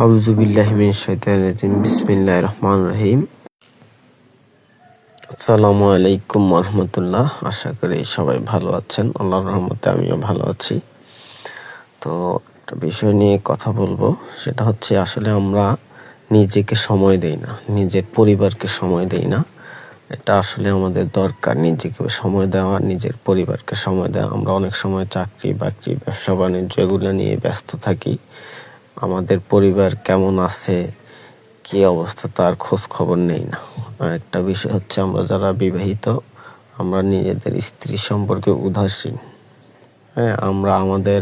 আউজুবিল্লাহিমিন বিসমিল্লাহ রহমান রহিম। আসসালামু আলাইকুম রহমতুল্লাহ। আশা করি সবাই ভালো আছেন। আল্লাহর রহমতে আমিও ভালো আছি। তো একটা বিষয় নিয়ে কথা বলব। সেটা হচ্ছে আসলে আমরা নিজেকে সময় দেই না, নিজের পরিবারকে সময় দেই না। এটা আসলে আমাদের দরকার। নিজেকে সময় দেওয়া, নিজের পরিবারকে সময় দেওয়া। আমরা অনেক সময় চাকরি বাকরি ব্যবসা বাণিজ্য এগুলো নিয়ে ব্যস্ত থাকি। আমাদের পরিবার কেমন আছে, কি অবস্থা তার খোঁজ খবর নেই না। আর একটা বিষয় হচ্ছে আমরা যারা বিবাহিত, আমরা নিজেদের স্ত্রী সম্পর্কে উদাসীন। হ্যাঁ আমরা আমাদের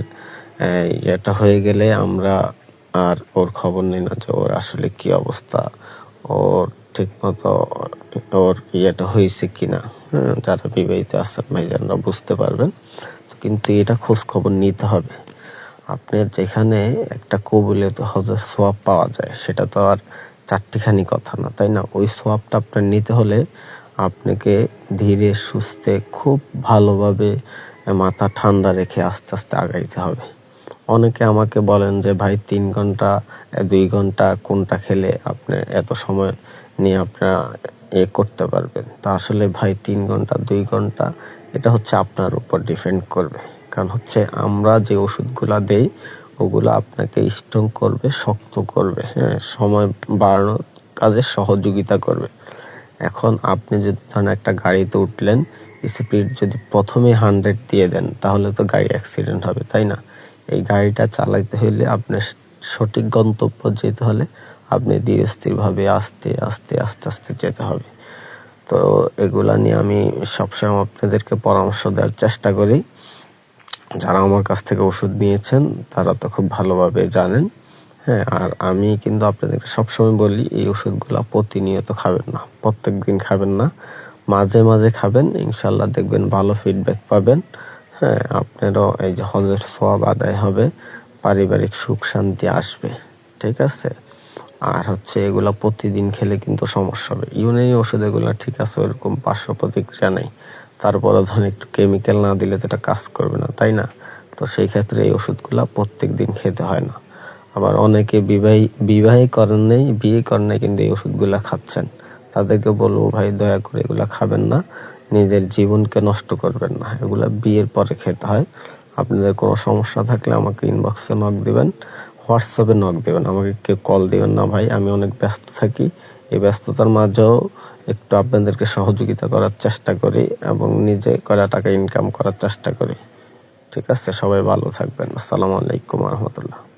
ইয়েটা হয়ে গেলে আমরা আর ওর খবর নেই না যে ওর আসলে কি অবস্থা, ওর ঠিক মতো ওর ইয়েটা হয়েছে কিনা। হ্যাঁ যারা বিবাহিত আছেন ভাইজানরা বুঝতে পারবেন। কিন্তু এটা খোঁজ খবর নিতে হবে। আপনার যেখানে একটা কবুলে হজের সোয়াব পাওয়া যায়, সেটা তো আর চারটিখানি কথা না, তাই না? ওই সোয়াবটা আপনার নিতে হলে আপনাকে ধীরে সুস্থে খুব ভালোভাবে মাথা ঠান্ডা রেখে আস্তে আস্তে আগাইতে হবে। অনেকে আমাকে বলেন যে, ভাই, তিন ঘণ্টা, দুই ঘণ্টা কোনটা খেলে আপনি এত সময় নিয়ে আপনারা এ করতে পারবেন? তা আসলে ভাই, তিন ঘণ্টা, দুই ঘণ্টা, এটা হচ্ছে আপনার উপর ডিপেন্ড করবে। কারণ হচ্ছে আমরা যে ওষুধগুলা দেই, ওগুলো আপনাকে স্ট্রং করবে, শক্ত করবে হ্যাঁ সময় বাড়ানোর কাজে সহযোগিতা করবে। এখন আপনি যদি ধরেন একটা গাড়িতে উঠলেন, স্পিড যদি প্রথমে হান্ড্রেড দিয়ে দেন, তাহলে তো গাড়ি অ্যাক্সিডেন্ট হবে, তাই না? এই গাড়িটা চালাইতে হলে আপনার সঠিক গন্তব্য যেতে হলে আপনি ধীরে স্থিরভাবে আস্তে আস্তে আস্তে আস্তে যেতে হবে। তো এগুলা নিয়ে আমি সবসময় আপনাদেরকে পরামর্শ দেওয়ার চেষ্টা করি। যারা আমার কাছ থেকে ওষুধ নিয়েছেন, তারা তো খুব ভালোভাবে জানেন। হ্যাঁ আর আমি কিন্তু আপনাদেরকে সবসময় বলি, এই ওষুধগুলো প্রতিনিয়ত খাবেন না প্রত্যেক দিন খাবেন না। মাঝে মাঝে খাবেন ইনশাল্লাহ দেখবেন ভালো ফিডব্যাক পাবেন। হ্যাঁ আপনারও এই যে হজের সব আদায় হবে, পারিবারিক সুখ শান্তি আসবে, ঠিক আছে? আর হচ্ছে এগুলা প্রতিদিন খেলে কিন্তু সমস্যা হবে। ইউনানি ওষুধ এগুলো ঠিক আছে ওইরকম পার্শ্ব প্রতিক্রিয়া নেই। তারপরে ধরেন একটু কেমিক্যাল না দিলে তো এটা কাজ করবে না, তাই না? তো সেই ক্ষেত্রে এই ওষুধগুলা প্রত্যেক দিন খেতে হয় না। আবার অনেকে বিবাহী বিবাহী করেন নেই, বিয়ে করেন নাই কিন্তু এই ওষুধগুলা খাচ্ছেন। তাদেরকে বলব, ভাই, দয়া করে এগুলা খাবেন না। নিজের জীবনকে নষ্ট করবেন না। এগুলা বিয়ের পরে খেতে হয়। আপনাদের কোনো সমস্যা থাকলে আমাকে ইনবক্সে নক দিবেন হোয়াটসঅ্যাপে নক দেবেন। আমাকে কেউ কল দিবেন না, ভাই। আমি অনেক ব্যস্ত থাকি। এই ব্যস্ততার মাঝেও একটু আপনাদেরকে সহযোগিতা করার চেষ্টা করি এবং নিজে কয়লা টাকা ইনকাম করার চেষ্টা করি। ঠিক আছে, সবাই ভালো থাকবেন। আসসালামু আলাইকুম রহমতুল্লাহ।